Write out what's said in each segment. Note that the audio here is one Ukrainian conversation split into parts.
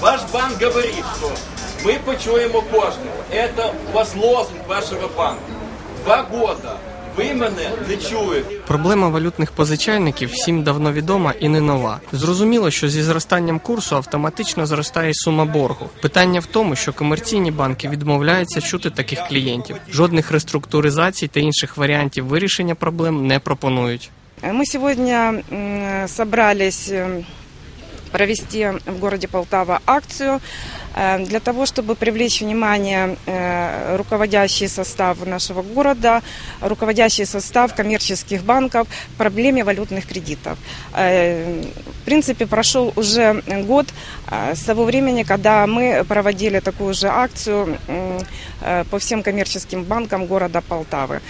Ваш банк говорит, что мы почуємо кожного. Это у вас лозунг вашего банка. Два года ви мене не чуєте. Проблема валютних позичальників всім давно відома і не нова. Зрозуміло, що зі зростанням курсу автоматично зростає й сума боргу. Питання в тому, що комерційні банки відмовляються чути таких клієнтів. Жодних реструктуризацій та інших варіантів вирішення проблем не пропонують. Мы сегодня м, собрались м, провести в городе Полтава акцию э, для того, чтобы привлечь внимание э, руководящий состав нашего города, руководящий состав коммерческих банков к проблеме валютных кредитов. Э, В принципе, прошел уже год с того времени, когда мы проводили такую же акцию по всем коммерческим банкам города Полтавы.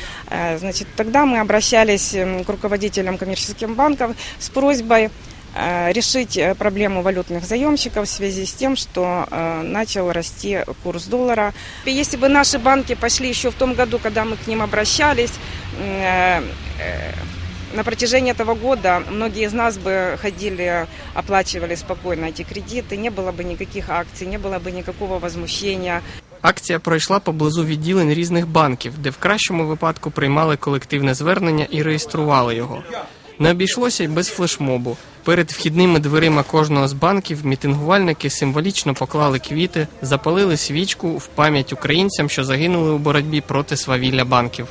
Значит, тогда мы обращались к руководителям коммерческих банков с просьбой решить э, проблему валютных заемщиков в связи с тем, что э, начал расти курс доллара. И Если бы наши банки пошли еще в том году, когда мы к ним обращались, м, э, э, на протяжении этого года многие из нас бы ходили, оплачивали спокойно эти кредиты, не было бы никаких акций, не было бы никакого возмущения. Акція пройшла поблизу відділень різних банків, де в кращому випадку приймали колективне звернення і реєстрували його. Не обійшлося й без флешмобу. Перед вхідними дверима кожного з банків мітингувальники символічно поклали квіти, запалили свічку в пам'ять українцям, що загинули у боротьбі проти свавілля банків.